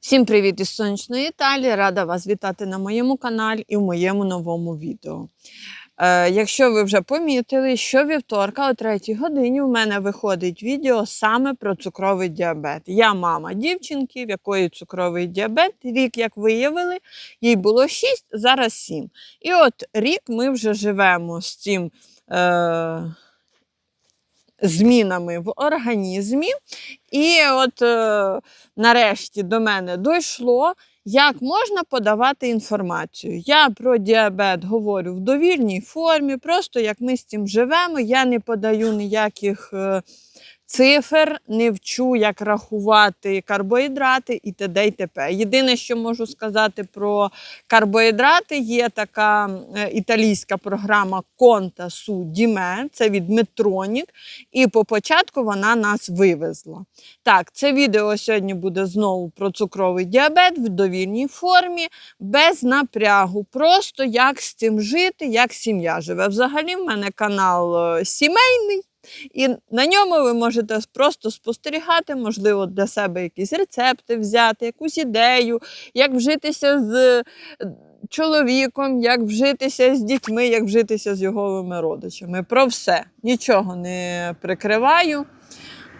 Всім привіт із сонячної Італії! Рада вас вітати на моєму каналі і в моєму новому відео. Е, якщо ви вже помітили, що вівторка о 3 годині в мене виходить відео саме про цукровий діабет. Я мама дівчинки, в якої цукровий діабет. Рік, як виявили, їй було 6, зараз 7. І от рік ми вже живемо з цим. Е, Змінами в організмі, і от е, нарешті до мене дійшло, як можна подавати інформацію. Я про діабет говорю в довільній формі, просто як ми з цим живемо. Я не подаю ніяких е, цифр, не вчу, як рахувати карбоїдрати і т.д. і т.п. Єдине, що можу сказати про карбоїдрати, є така е, італійська програма Conta su di це від Medtronic, і по початку вона нас вивезла. Так, це відео сьогодні буде знову про цукровий діабет в довільній формі, без напрягу. Просто як з цим жити, як сім'я живе. Взагалі, в мене канал е, сімейний. І на ньому ви можете просто спостерігати, можливо, для себе якісь рецепти взяти, якусь ідею, як вжитися з е, чоловіком, як вжитися з дітьми, як вжитися з його родичами. Про все. Нічого не прикриваю.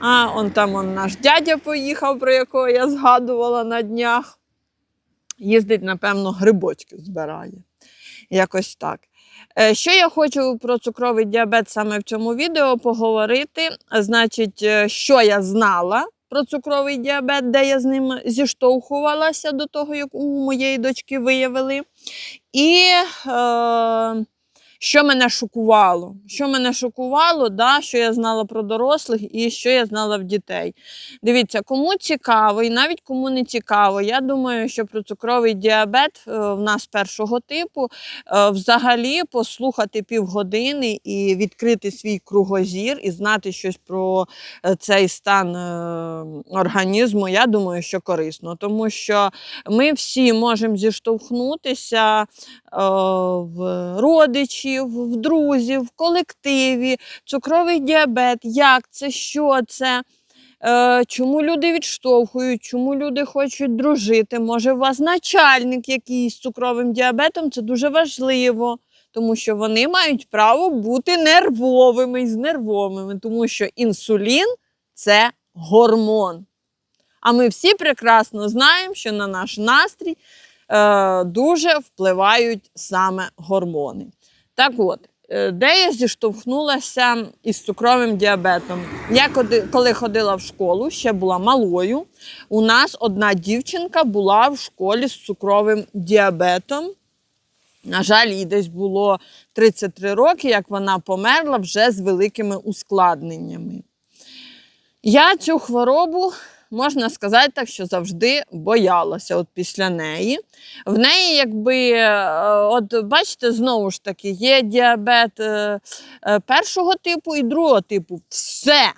А он там он наш дядя поїхав, про якого я згадувала на днях. Їздить, напевно, грибочки збирає. Якось так. Е, Що я хочу про цукровий діабет саме в цьому відео поговорити? Значить, е, що я знала про цукровий діабет, де я з ним зіштовхувалася до того, як у моєї дочки виявили. І е, що мене шокувало? Що мене шокувало, да, що я знала про дорослих і що я знала в дітей. Дивіться, кому цікаво, і навіть кому не цікаво, я думаю, що про цукровий діабет е, в нас першого типу е, взагалі послухати півгодини і відкрити свій кругозір і знати щось про е, цей стан організму, я думаю, що корисно, тому що ми всі можемо зіштовхнутися в родичів, в друзів, в колективі, цукровий діабет, як це, що це. Е, Чому люди відштовхують, чому люди хочуть дружити? Може, у вас начальник якийсь з цукровим діабетом, це дуже важливо, тому що вони мають право бути нервовими і знервовими, тому що інсулін це гормон. А ми всі прекрасно знаємо, що на наш настрій е, дуже впливають саме гормони. Так от, е, де я зіштовхнулася із цукровим діабетом? Я коли ходила в школу, ще була малою. У нас одна дівчинка була в школі з цукровим діабетом. На жаль, їй десь було 33 роки, як вона померла вже з великими ускладненнями. Я цю хворобу, можна сказати так, що завжди боялася от після неї. В неї, якби, е, от бачите, знову ж таки, є діабет е, е, першого типу і другого типу. Все.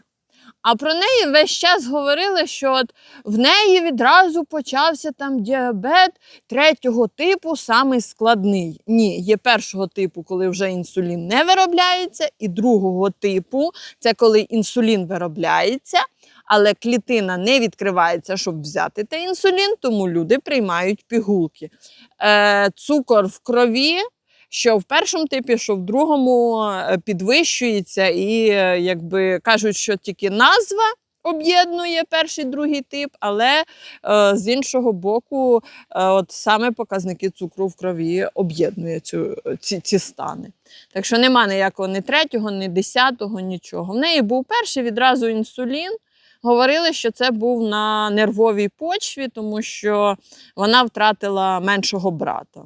А про неї весь час говорили, що от в неї відразу почався там діабет третього типу, самий складний. Ні, є першого типу, коли вже інсулін не виробляється, і другого типу це коли інсулін виробляється, але клітина не відкривається, щоб взяти той інсулін, тому люди приймають пігулки. Е, цукор в крові. Що в першому типі, що в другому е, підвищується, і е, якби кажуть, що тільки назва об'єднує перший другий тип, але е, з іншого боку, е, от саме показники цукру в крові об'єднує ці, ці стани. Так що нема ніякого ні третього, ні десятого, нічого. В неї був перший відразу інсулін. Говорили, що це був на нервовій почві, тому що вона втратила меншого брата.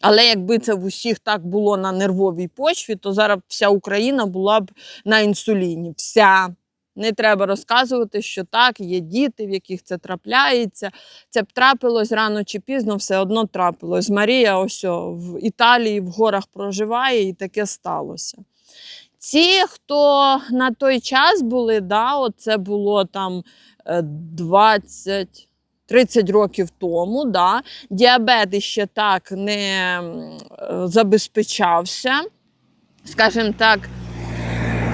Але якби це в усіх так було на нервовій почві, то зараз вся Україна була б на інсуліні. Вся. Не треба розказувати, що так, є діти, в яких це трапляється. Це б трапилось рано чи пізно, все одно трапилось. Марія ось о, в Італії в горах проживає, і таке сталося. Ці, хто на той час були, да, це було там е, 20. 30 років тому, да, діабет іще так не е, забезпечався. Скажімо так,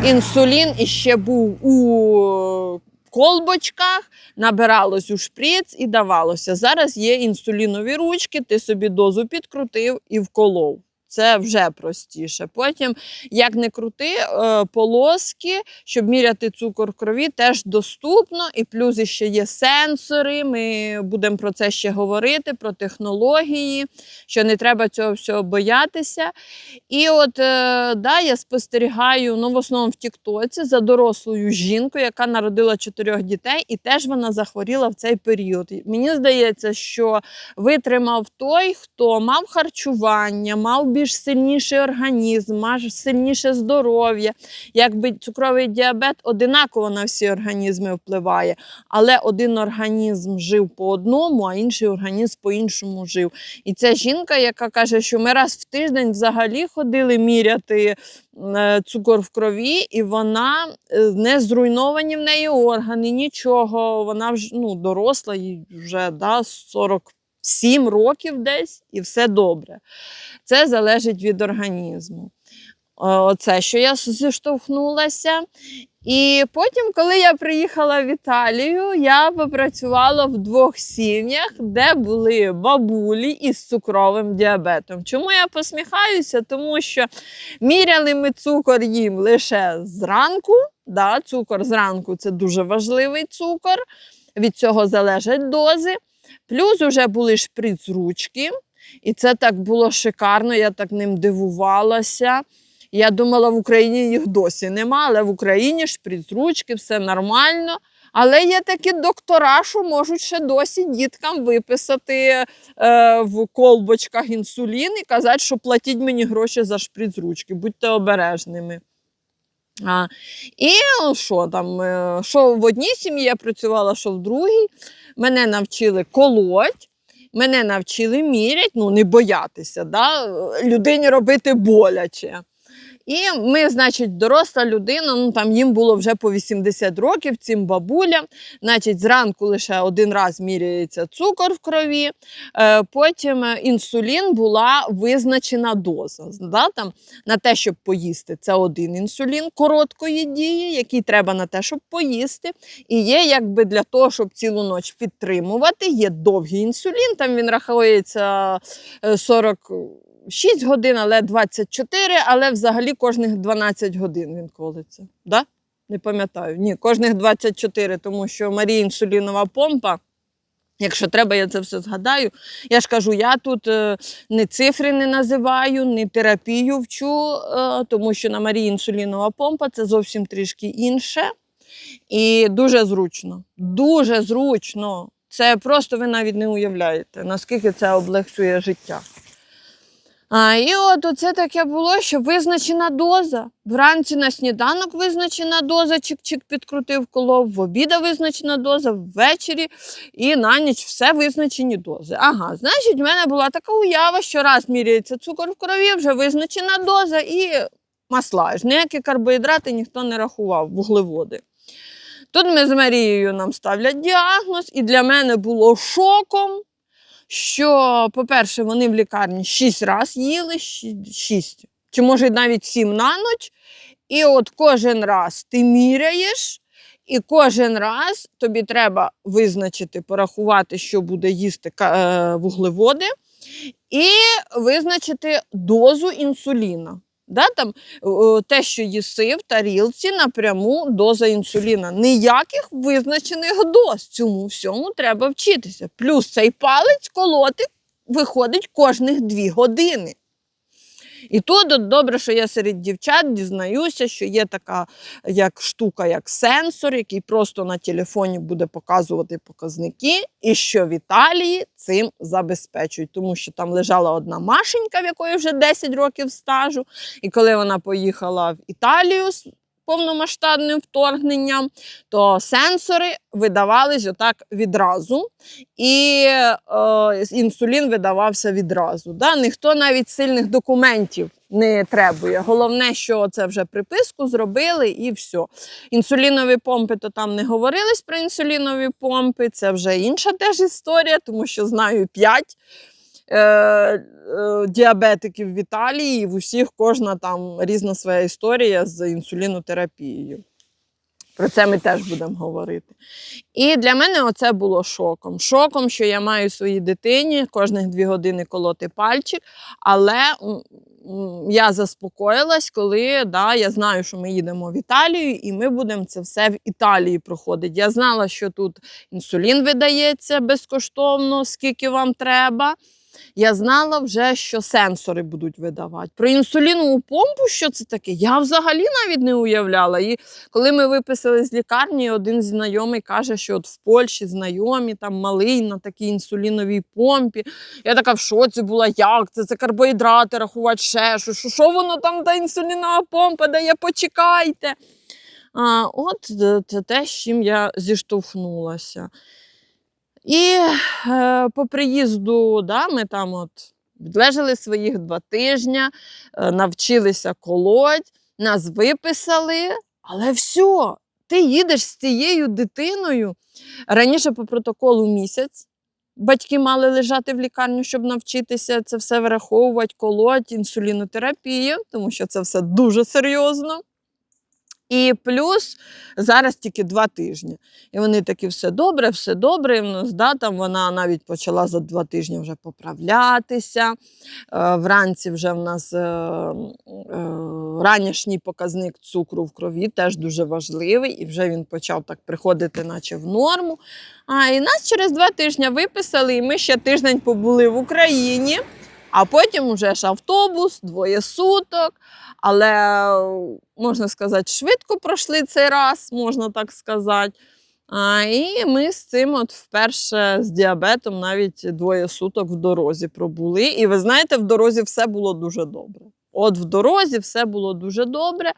інсулін іще був у колбочках, набиралось у шприц і давалося. Зараз є інсулінові ручки, ти собі дозу підкрутив і вколов. Це вже простіше. Потім, як не крути, е, полоски, щоб міряти цукор в крові, теж доступно. І плюс ще є сенсори. Ми будемо про це ще говорити, про технології, що не треба цього всього боятися. І от е, да, я спостерігаю ну, в основному в Тіктоці за дорослою жінкою, яка народила чотирьох дітей, і теж вона захворіла в цей період. Мені здається, що витримав той, хто мав харчування, мав більш сильніший організм, мав сильніше здоров'я. Якби цукровий діабет одинаково на всі організми впливає, але один організм жив по одному, а інший організм по іншому жив. І ця жінка, яка каже, що ми раз в тиждень взагалі ходили міряти е, цукор в крові, і вона е, не зруйновані в неї органи, нічого. Вона вже ну, доросла, їй вже да, 47 років десь, і все добре. Це залежить від організму. Оце, що я зіштовхнулася. І потім, коли я приїхала в Італію, я попрацювала в двох сім'ях, де були бабулі із цукровим діабетом. Чому я посміхаюся? Тому що міряли ми цукор їм лише зранку. Да, цукор зранку це дуже важливий цукор, від цього залежать дози. Плюс вже були шприц ручки, і це так було шикарно, я так ним дивувалася. Я думала, в Україні їх досі нема, але в Україні шприц ручки, все нормально. Але є такі доктора, що можуть ще досі діткам виписати е, в колбочках інсулін і казати, що платіть мені гроші за шприц ручки, будьте обережними. А, і що там, е, що в одній сім'ї я працювала, що в другій. Мене навчили колоть, мене навчили міряти, ну не боятися, да? людині робити боляче. І ми, значить, доросла людина, ну там їм було вже по 80 років, цим бабулям. Значить, зранку лише один раз міряється цукор в крові, е, потім е, інсулін була визначена доза. Да, там, на те, щоб поїсти, це один інсулін короткої дії, який треба на те, щоб поїсти. І є, якби для того, щоб цілу ніч підтримувати, є довгий інсулін, там він рахується е, 40. 6 годин, але 24, але взагалі кожних 12 годин він колиться. Да? Не пам'ятаю. Ні, кожних 24, тому що Марія інсулінова помпа. Якщо треба, я це все згадаю. Я ж кажу, я тут е, не цифри не називаю, не терапію вчу, е, тому що на Марії інсулінова помпа це зовсім трішки інше. І дуже зручно. Дуже зручно. Це просто ви навіть не уявляєте, наскільки це облегчує життя. А, і от оце таке було, що визначена доза. Вранці на сніданок визначена доза, чик-чик підкрутив колов, в обіда визначена доза, ввечері і на ніч все визначені дози. Ага, значить, в мене була така уява, що раз міряється цукор в крові, вже визначена доза і масла. Ж ніякі карбоїдрати ніхто не рахував, вуглеводи. Тут ми з Марією нам ставлять діагноз, і для мене було шоком що, по-перше, вони в лікарні 6 разів їли, 6, чи може навіть 7 на ніч. І от кожен раз ти міряєш, і кожен раз тобі треба визначити, порахувати, що буде їсти е, вуглеводи, і визначити дозу інсуліна. Да, там, те, що їси в тарілці, напряму доза інсуліна. Ніяких визначених доз. Цьому всьому треба вчитися. Плюс цей палець колоти виходить кожних дві години. І тут от добре, що я серед дівчат дізнаюся, що є така як штука, як сенсор, який просто на телефоні буде показувати показники, і що в Італії цим забезпечують, тому що там лежала одна машенька, в якої вже 10 років стажу. І коли вона поїхала в Італію повномасштабним вторгненням, то сенсори видавались отак відразу, і е, інсулін видавався відразу. Да? Ніхто навіть сильних документів не требує. Головне, що це вже приписку зробили і все. Інсулінові помпи, то там не говорилось про інсулінові помпи, це вже інша теж історія, тому що знаю 5 е, е, діабетиків в Італії, і в усіх кожна там різна своя історія з інсулінотерапією. Про це ми теж будемо говорити. І для мене оце було шоком. Шоком, що я маю своїй дитині кожних дві години колоти пальчик, але я заспокоїлась, коли да, я знаю, що ми їдемо в Італію, і ми будемо це все в Італії проходити. Я знала, що тут інсулін видається безкоштовно, скільки вам треба. Я знала вже, що сенсори будуть видавати. Про інсулінову помпу, що це таке, я взагалі навіть не уявляла. І коли ми виписали з лікарні, один знайомий каже, що от в Польщі знайомі там малий на такій інсуліновій помпі. Я така в шоці була, як це? Це карбоїдрати рахувати ще що, що, що воно там та інсулінова помпа дає, почекайте. А, от е, те, з чим я зіштовхнулася. І е, по приїзду да, ми там от відлежали своїх два тижні, е, навчилися колоть, нас виписали, але все, ти їдеш з цією дитиною. Раніше по протоколу місяць. Батьки мали лежати в лікарню, щоб навчитися це все враховувати, колоть, інсулінотерапію, тому що це все дуже серйозно. І плюс зараз тільки два тижні. І вони такі, все добре, все добре. І в нас, да, вона навіть почала за два тижні вже поправлятися. Е, вранці вже в нас е, е, ранішній показник цукру в крові теж дуже важливий, і вже він почав так приходити, наче в норму. А, і нас через два тижні виписали, і ми ще тиждень побули в Україні. А потім уже ж автобус, двоє суток. Але можна сказати, швидко пройшли цей раз, можна так сказати. А, і ми з цим от вперше з діабетом навіть двоє суток в дорозі пробули. І ви знаєте, в дорозі все було дуже добре. От в дорозі все було дуже добре.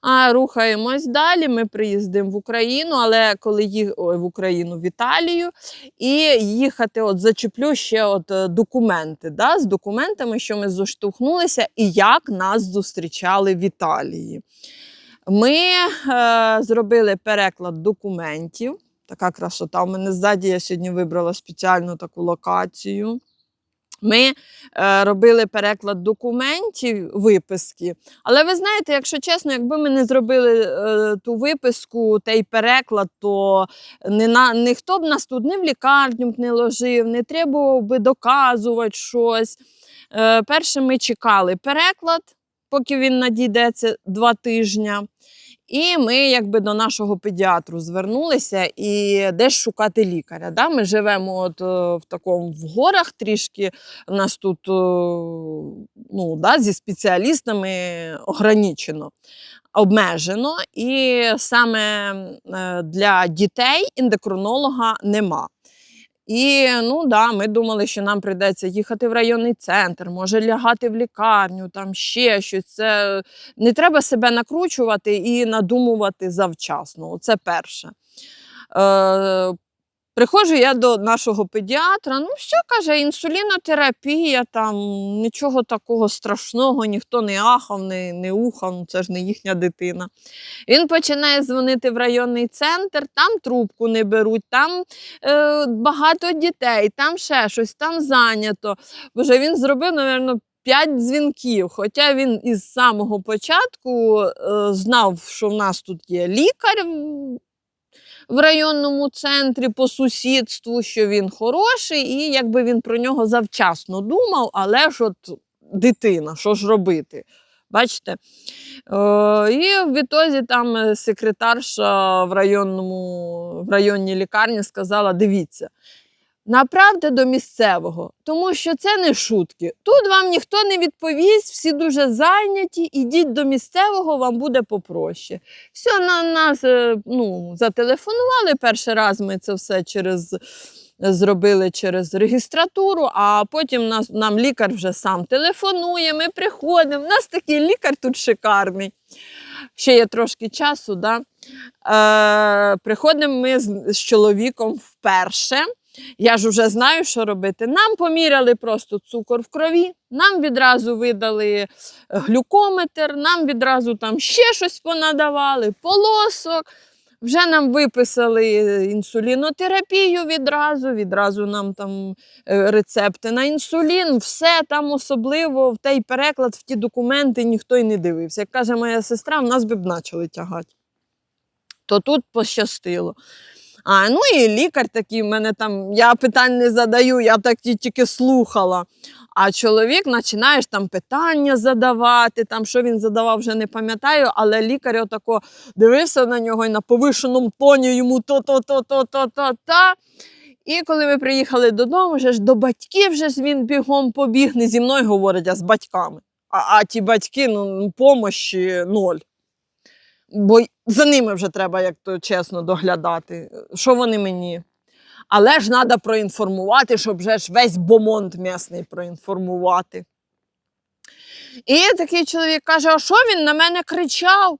А рухаємось далі. Ми приїздимо в Україну, але коли їх ой, в Україну в Італію, і їхати, от зачеплю ще от е, документи. Да, з документами, що ми зіштовхнулися, і як нас зустрічали в Італії. Ми е, зробили переклад документів. Така красота. У мене ззаді я сьогодні вибрала спеціальну таку локацію. Ми е, робили переклад документів, виписки. Але ви знаєте, якщо чесно, якби ми не зробили е, ту виписку, той переклад, то не на, ніхто б нас тут не в лікарню б не ложив, не треба би доказувати щось. Е, перше ми чекали переклад, поки він надійдеться два тижні. І ми якби до нашого педіатру звернулися і де ж шукати лікаря. Да? Ми живемо от, е, в такому в горах трішки. У нас тут е, ну, да, зі спеціалістами ограничено, обмежено. І саме е, для дітей ендокринолога нема. І ну да, ми думали, що нам прийдеться їхати в районний центр, може лягати в лікарню, там ще щось. Це не треба себе накручувати і надумувати завчасно. Це перше. Приходжу я до нашого педіатра, ну все, каже, інсулінотерапія, там нічого такого страшного, ніхто не ахав, не, не ухав, ну це ж не їхня дитина. Він починає дзвонити в районний центр, там трубку не беруть, там е, багато дітей, там ще щось, там зайнято. Боже, він зробив, мабуть, П'ять дзвінків, хоча він із самого початку е, знав, що в нас тут є лікар в- районному центрі по сусідству, що він хороший, і якби він про нього завчасно думав, але ж от дитина, що ж робити? Бачите? Е, і в відтоді там е, секретарша в, районному, в районній лікарні сказала: дивіться, направте до місцевого, тому що це не шутки. Тут вам ніхто не відповість, всі дуже зайняті. Ідіть до місцевого, вам буде попроще. Все, на нас е, ну, зателефонували. Перший раз ми це все через. Зробили через регістратуру, а потім нас, нам лікар вже сам телефонує, ми приходимо. У нас такий лікар тут шикарний. Ще є трошки часу. Да? Е, приходимо ми з, з чоловіком вперше. Я ж вже знаю, що робити. Нам поміряли просто цукор в крові, нам відразу видали глюкометр, нам відразу там ще щось понадавали, полосок. Вже нам виписали інсулінотерапію відразу, відразу нам там е, рецепти на інсулін, все там особливо в той переклад, в ті документи ніхто й не дивився. Як каже моя сестра, в нас би б почали тягати. то тут пощастило. А, ну і лікар такий, мене там, я питань не задаю, я так тільки слухала. А чоловік починаєш там питання задавати, там що він задавав, вже не пам'ятаю, але лікар отако дивився на нього і на повишеному тоні йому то-то-то-то-то-то-то. І коли ми приїхали додому, вже ж до батьків вже ж він бігом побіг, не зі мною говорить, а з батьками. А, а ті батьки, ну, помощі ноль. Бо за ними вже треба, як то чесно, доглядати. Що вони мені? Але ж треба проінформувати, щоб вже ж весь бомонд м'ясний проінформувати. І такий чоловік каже: а що він на мене кричав?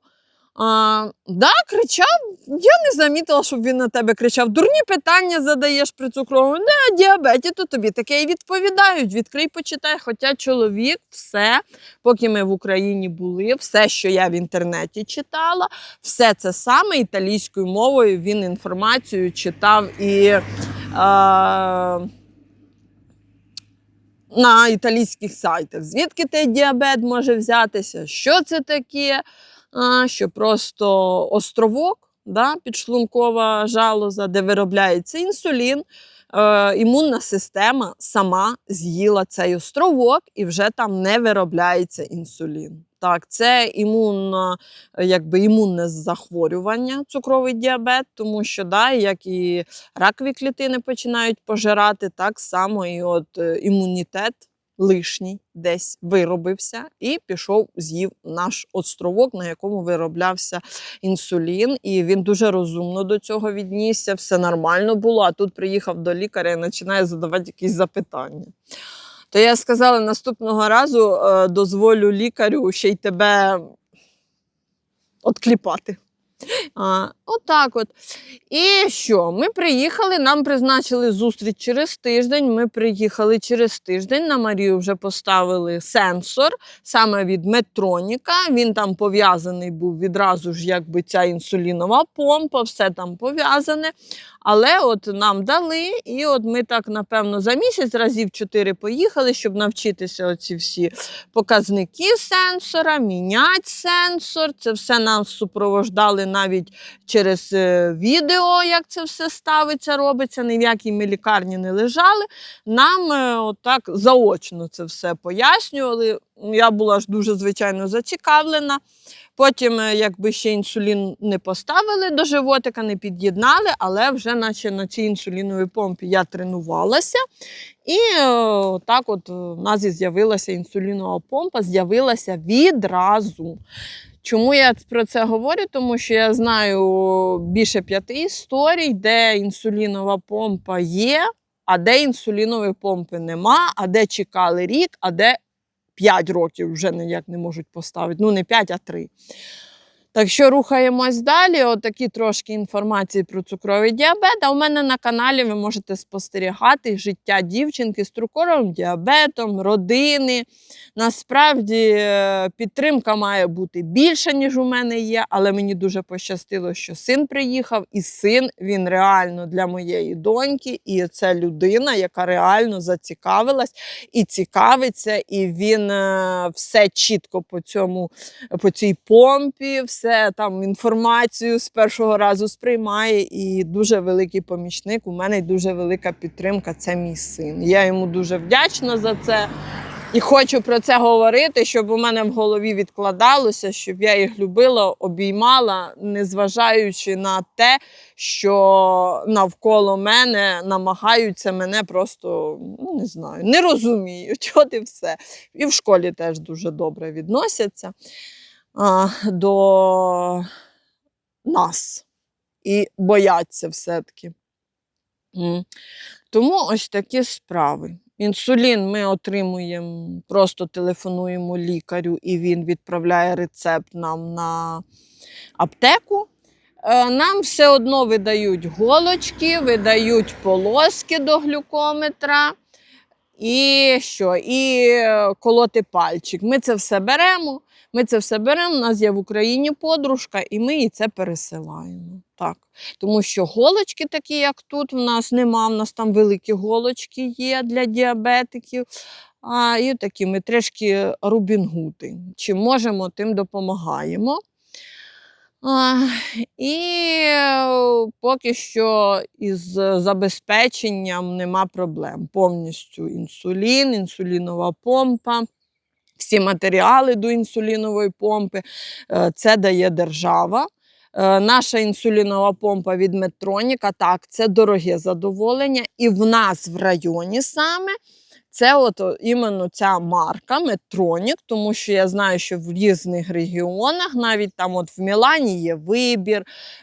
А, да, кричав. Я не замітила, щоб він на тебе кричав. Дурні питання задаєш при цукровому. Не, діабеті, то тобі таке і відповідають. Відкрий, почитай. Хоча чоловік все, поки ми в Україні були, все, що я в інтернеті читала, все це саме італійською мовою він інформацію читав і. Е, на італійських сайтах. Звідки той діабет може взятися? Що це таке? А, що просто островок, да, підшлункова жалоза, де виробляється інсулін. Е, імунна система сама з'їла цей островок і вже там не виробляється інсулін. Так, це імунно, е, якби імунне захворювання, цукровий діабет, тому що да, як і ракові клітини починають пожирати, так само і от е, імунітет лишній десь виробився і пішов, з'їв наш островок, на якому вироблявся інсулін. І він дуже розумно до цього віднісся, все нормально було. А тут приїхав до лікаря і починає задавати якісь запитання. То я сказала, наступного разу е, дозволю лікарю ще й тебе откліпати. А, отак от. І що? Ми приїхали, нам призначили зустріч через тиждень. Ми приїхали через тиждень. На Марію вже поставили сенсор саме від Медтроніка. Він там пов'язаний був відразу ж, якби ця інсулінова помпа, все там пов'язане. Але от нам дали, і от ми так, напевно, за місяць разів чотири поїхали, щоб навчитися оці всі показники сенсора, міняти сенсор. Це все нам супровождали навіть через е, відео, як це все ставиться, робиться. Ні в якій ми лікарні не лежали. Нам е, отак заочно це все пояснювали. Я була ж дуже звичайно зацікавлена. Потім, е, якби ще інсулін не поставили до животика, не під'єднали, але вже наче на цій інсуліновій помпі я тренувалася. І е, так от в нас і з'явилася інсулінова помпа, з'явилася відразу. Чому я про це говорю? Тому що я знаю більше п'яти історій, де інсулінова помпа є, а де інсулінової помпи нема, а де чекали рік, а де 5 років вже ніяк не можуть поставити. Ну, не 5, а 3. Так що рухаємось далі. Отакі трошки інформації про цукровий діабет. А у мене на каналі ви можете спостерігати життя дівчинки з цукровим діабетом, родини. Насправді е, підтримка має бути більша, ніж у мене є, але мені дуже пощастило, що син приїхав, і син він реально для моєї доньки, і це людина, яка реально зацікавилась і цікавиться, і він е, все чітко по цьому, по цій помпі, все там інформацію з першого разу сприймає. І дуже великий помічник. У мене дуже велика підтримка. Це мій син. Я йому дуже вдячна за це. І хочу про це говорити, щоб у мене в голові відкладалося, щоб я їх любила, обіймала, незважаючи на те, що навколо мене намагаються мене просто ну, не знаю, не розуміють. От і все. І в школі теж дуже добре відносяться а, до нас і бояться все-таки. Тому ось такі справи. Інсулін ми отримуємо, просто телефонуємо лікарю, і він відправляє рецепт нам на аптеку. Е, Нам все одно видають голочки, видають полоски до глюкометра. І що? І е, колоти пальчик. Ми це все беремо. Ми це все беремо. У нас є в Україні подружка, і ми їй це пересилаємо. Так. Тому що голочки такі, як тут, в нас нема. В нас там великі голочки є для діабетиків. А, і такі ми трішки рубінгути. Чим можемо, тим допомагаємо. А, І е, поки що із забезпеченням нема проблем. Повністю інсулін, інсулінова помпа, всі матеріали до інсулінової помпи. е, Це дає держава. Е, Наша інсулінова помпа від Медтроніка, так, це дороге задоволення. І в нас в районі саме це от іменно ця марка Медтронік, тому що я знаю, що в різних регіонах, навіть там от в Мілані є вибір,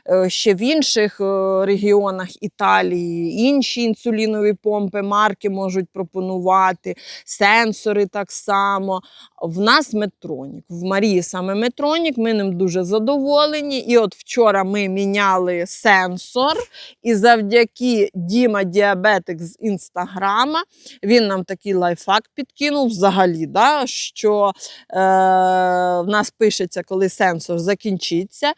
е, ще в інших е, регіонах Італії інші інсулінові помпи, марки можуть пропонувати, сенсори так само. В нас Медтронік. В Марії саме Медтронік, ми ним дуже задоволені. І от вчора ми міняли сенсор, і завдяки Діма Діабетик з інстаграма він нам такий лайфхак підкинув взагалі, да, що е, в нас пишеться, коли сенсор закінчиться.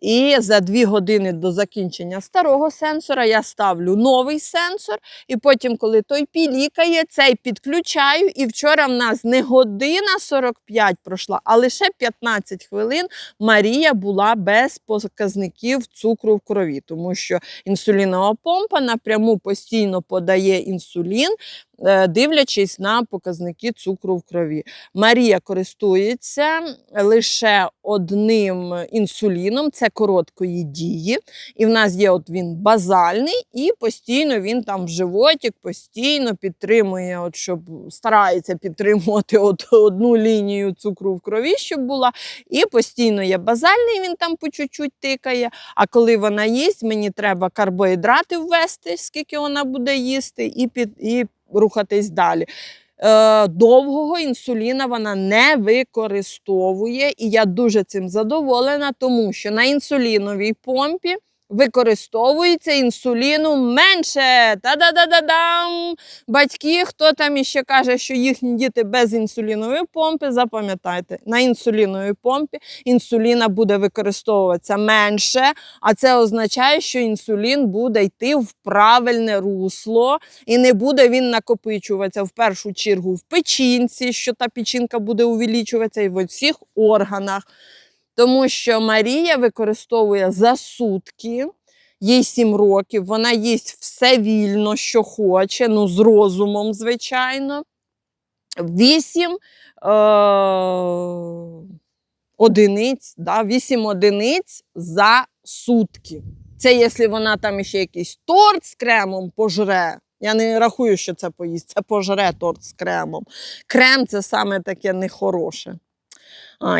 І за дві години до закінчення старого сенсора я ставлю новий сенсор, і потім, коли той пілікає, цей підключаю. І вчора в нас не година 45 пройшла, а лише 15 хвилин Марія була без показників цукру в крові, тому що інсулінова помпа напряму постійно подає інсулін, дивлячись на показники цукру в крові. Марія користується лише одним інсуліном, це короткої дії. І в нас є от він базальний, і постійно він там в животик постійно підтримує, от щоб старається підтримувати от одну лінію цукру в крові, щоб була. І постійно є базальний, він там по чуть-чуть тикає. А коли вона їсть, мені треба карбоїдрати ввести, скільки вона буде їсти, і, під, і рухатись далі. Е, довгого інсуліна вона не використовує, і я дуже цим задоволена, тому що на інсуліновій помпі використовується інсуліну менше. Та-да-да-да-дам! Батьки, хто там іще каже, що їхні діти без інсулінової помпи, запам'ятайте, на інсуліновій помпі інсуліна буде використовуватися менше, а це означає, що інсулін буде йти в правильне русло, і не буде він накопичуватися в першу чергу в печінці, що та печінка буде увеличуватися і в усіх органах. Тому що Марія використовує за сутки, їй 7 років, вона їсть все вільно, що хоче, ну з розумом, звичайно. 8 е- одиниць, да, 8 одиниць за сутки. Це якщо вона там ще якийсь торт з кремом пожре. Я не рахую, що це поїсть, це пожре торт з кремом. Крем це саме таке нехороше.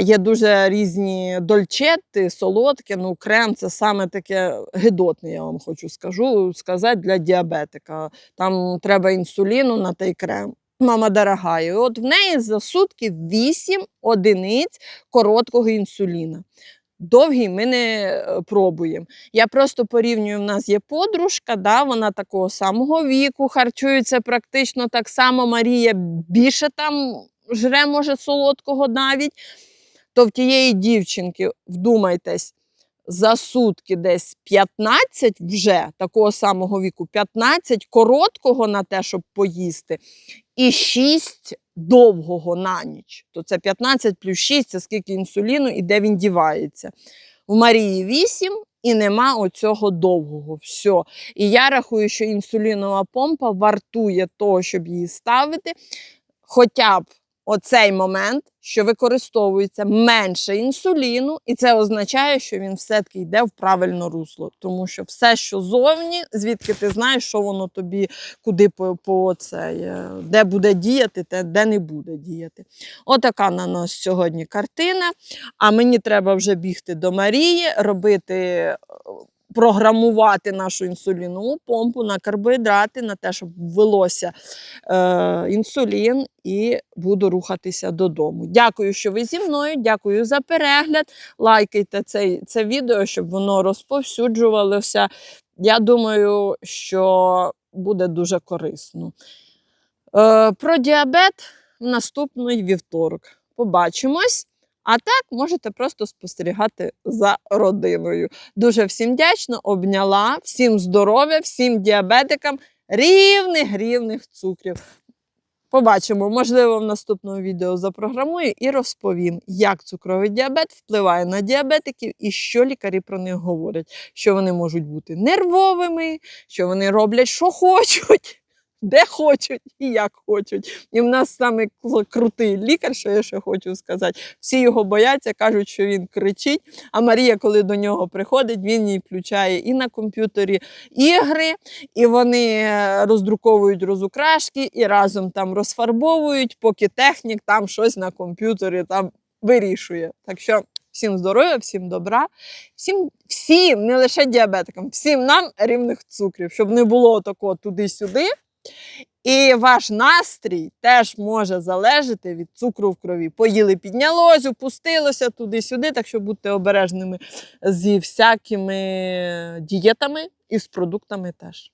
Є дуже різні дольчети, солодке, ну крем це саме таке гидотне, я вам хочу скажу, сказати для діабетика. Там треба інсуліну на той крем. Мама дорога. І от в неї за сутки 8 одиниць короткого інсуліна. Довгий ми не е, пробуємо. Я просто порівнюю, в нас є подружка, да, вона такого самого віку, харчується практично так само. Марія більше там жре, може, солодкого навіть. То в тієї дівчинки, вдумайтесь, за сутки десь 15 вже такого самого віку, 15 короткого на те, щоб поїсти, і 6 довгого на ніч. То це 15 плюс 6, це скільки інсуліну і де він дівається. У Марії 8 і нема оцього довгого. Все. І я рахую, що інсулінова помпа вартує того, щоб її ставити. Хоча б оцей момент, що використовується менше інсуліну, і це означає, що він все-таки йде в правильне русло. Тому що все, що зовні, звідки ти знаєш, що воно тобі куди по, по цей, е, де буде діяти, те, де не буде діяти. Отака на нас сьогодні картина. А мені треба вже бігти до Марії, робити. Програмувати нашу інсулінову помпу на карбоїдрати, на те, щоб ввелося е, інсулін, і буду рухатися додому. Дякую, що ви зі мною. Дякую за перегляд. Лайкайте цей, це відео, щоб воно розповсюджувалося. Я думаю, що буде дуже корисно. Е, про діабет в наступний вівторок. Побачимось. А так можете просто спостерігати за родиною. Дуже всім вдячна, обняла, всім здоров'я, всім діабетикам рівних рівних цукрів. Побачимо, можливо, в наступному відео запрограмую і розповім, як цукровий діабет впливає на діабетиків і що лікарі про них говорять. Що вони можуть бути нервовими, що вони роблять, що хочуть, де хочуть і як хочуть. І в нас саме крутий лікар, що я ще хочу сказати. Всі його бояться, кажуть, що він кричить. А Марія, коли до нього приходить, він їй включає і на комп'ютері ігри, і вони е, роздруковують розукрашки і разом там розфарбовують, поки технік там щось на комп'ютері там вирішує. Так що всім здоров'я, всім добра, всім, всім, не лише діабетикам, всім нам рівних цукрів, щоб не було такого туди-сюди. І ваш настрій теж може залежати від цукру в крові. Поїли, піднялось, опустилося туди-сюди, так що будьте обережними зі всякими дієтами і з продуктами теж.